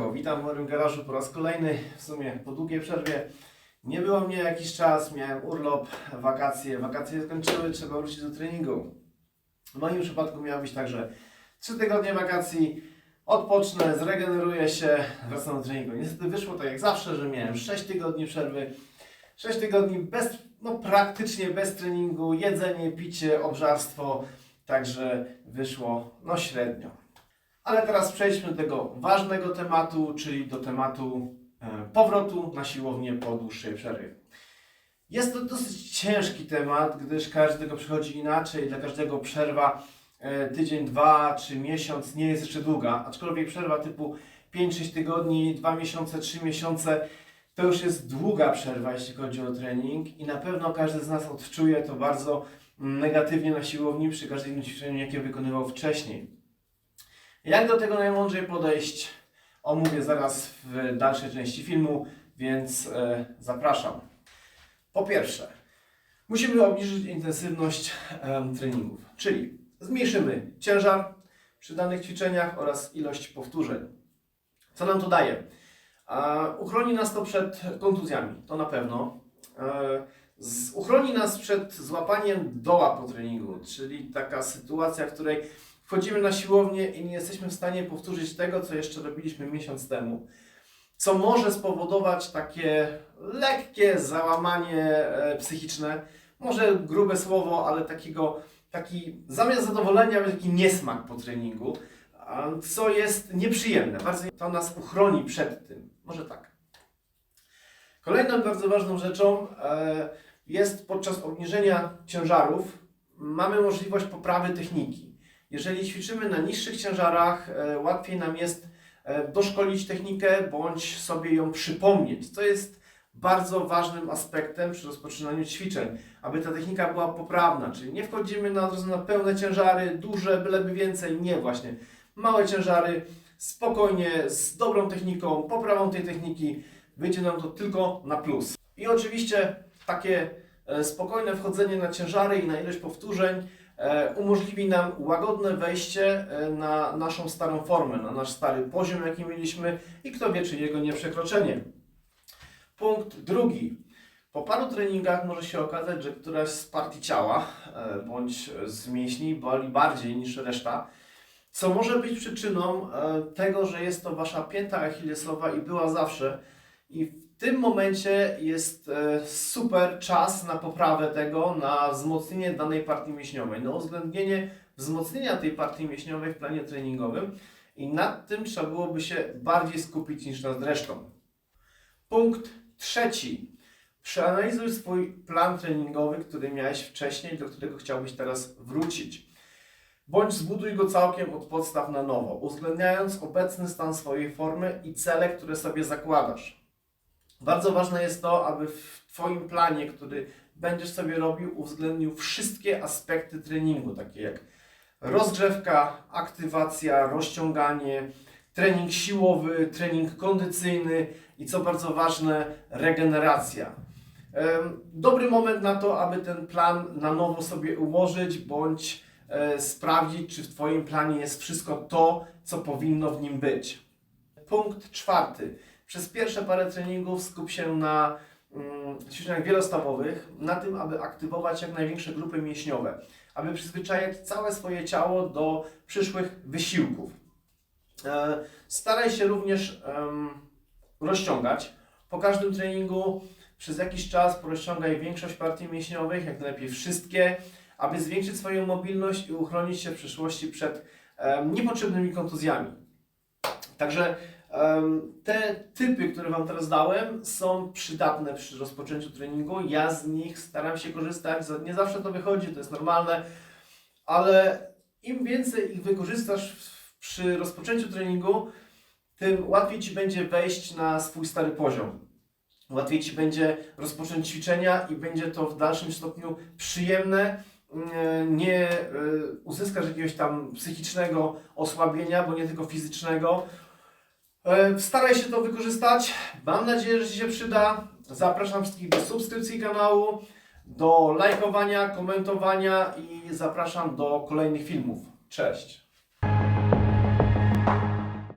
Siemanko, witam w moim garażu po raz kolejny, w sumie po długiej przerwie. Nie było mnie jakiś czas, miałem urlop, wakacje, wakacje skończyły, trzeba wrócić do treningu. W moim przypadku miało być tak, że 3 tygodnie wakacji, odpocznę, zregeneruję się, wracam do treningu. Niestety wyszło tak jak zawsze, że miałem 6 tygodni przerwy, 6 tygodni bez, no praktycznie bez treningu, jedzenie, picie, obżarstwo, także wyszło no średnio. Ale teraz przejdźmy do tego ważnego tematu, czyli do tematu e, powrotu na siłownię po dłuższej przerwie. Jest to dosyć ciężki temat, gdyż każdego przychodzi inaczej, dla każdego przerwa e, tydzień, dwa czy miesiąc nie jest jeszcze długa, aczkolwiek przerwa typu 5-6 tygodni, 2 miesiące, 3 miesiące to już jest długa przerwa, jeśli chodzi o trening i na pewno każdy z nas odczuje to bardzo mm, negatywnie na siłowni przy każdym ćwiczeniu, jakie wykonywał wcześniej. Jak do tego najmądrzej podejść, omówię zaraz w dalszej części filmu, więc e, zapraszam. Po pierwsze, musimy obniżyć intensywność treningów, czyli zmniejszymy ciężar przy danych ćwiczeniach oraz ilość powtórzeń. Co nam to daje? Uchroni nas to przed kontuzjami, to na pewno. E, uchroni nas przed złapaniem doła po treningu, czyli taka sytuacja, w której wchodzimy na siłownię i nie jesteśmy w stanie powtórzyć tego, co jeszcze robiliśmy miesiąc temu. Co może spowodować takie lekkie załamanie e, psychiczne, może grube słowo, ale takiego, taki zamiast zadowolenia taki niesmak po treningu, co jest nieprzyjemne. Bardzo to nas uchroni przed tym. Może tak. Kolejną bardzo ważną rzeczą e, jest podczas obniżenia ciężarów mamy możliwość poprawy techniki. Jeżeli ćwiczymy na niższych ciężarach, e, łatwiej nam jest e, doszkolić technikę bądź sobie ją przypomnieć, co jest bardzo ważnym aspektem przy rozpoczynaniu ćwiczeń, aby ta technika była poprawna, czyli nie wchodzimy na, na pełne ciężary, duże, byleby więcej, nie właśnie. Małe ciężary, spokojnie, z dobrą techniką, poprawą tej techniki, wyjdzie nam to tylko na plus. I oczywiście takie e, spokojne wchodzenie na ciężary i na ilość powtórzeń umożliwi nam łagodne wejście e, na naszą starą formę, na nasz stary poziom, jaki mieliśmy i kto wie, czy jego nieprzekroczenie. Punkt drugi. Po paru treningach może się okazać, że któraś z partii ciała e, bądź z mięśni boli bardziej niż reszta, co może być przyczyną e, tego, że jest to wasza pięta achillesowa i była zawsze. I tym momencie jest e, super czas na poprawę tego, na wzmocnienie danej partii mięśniowej, na uwzględnienie wzmocnienia tej partii mięśniowej w planie treningowym i nad tym trzeba byłoby się bardziej skupić niż nad resztą. Punkt trzeci. Przeanalizuj swój plan treningowy, który miałeś wcześniej, do którego chciałbyś teraz wrócić. Bądź zbuduj go całkiem od podstaw na nowo, uwzględniając obecny stan swojej formy i cele, które sobie zakładasz. Bardzo ważne jest to, aby w Twoim planie, który będziesz sobie robił, uwzględnił wszystkie aspekty treningu, takie jak rozgrzewka, aktywacja, rozciąganie, trening siłowy, trening kondycyjny i co bardzo ważne, regeneracja. Dobry moment na to, aby ten plan na nowo sobie ułożyć, bądź e, sprawdzić, czy w Twoim planie jest wszystko to, co powinno w nim być. Punkt czwarty. Przez pierwsze parę treningów skup się na mm, ćwiczeniach wielostawowych, na tym, aby aktywować jak największe grupy mięśniowe, aby przyzwyczajać całe swoje ciało do przyszłych wysiłków. E, Staraj się również rozciągać. Po każdym treningu przez jakiś czas porozciągaj większość partii mięśniowych, jak najlepiej wszystkie, aby zwiększyć swoją mobilność i uchronić się w przyszłości przed niepotrzebnymi kontuzjami. Także te typy, które Wam teraz dałem, są przydatne przy rozpoczęciu treningu. Ja z nich staram się korzystać. Nie zawsze to wychodzi, to jest normalne, ale im więcej ich wykorzystasz przy rozpoczęciu treningu, tym łatwiej Ci będzie wejść na swój stary poziom. Łatwiej Ci będzie rozpocząć ćwiczenia i będzie to w dalszym stopniu przyjemne. Mm, Nie e, uzyskasz jakiegoś tam psychicznego osłabienia, bo nie tylko fizycznego. E, Staraj się to wykorzystać. Mam nadzieję, że Ci się przyda. Zapraszam wszystkich do subskrypcji kanału, do lajkowania, komentowania i zapraszam do kolejnych filmów. Cześć!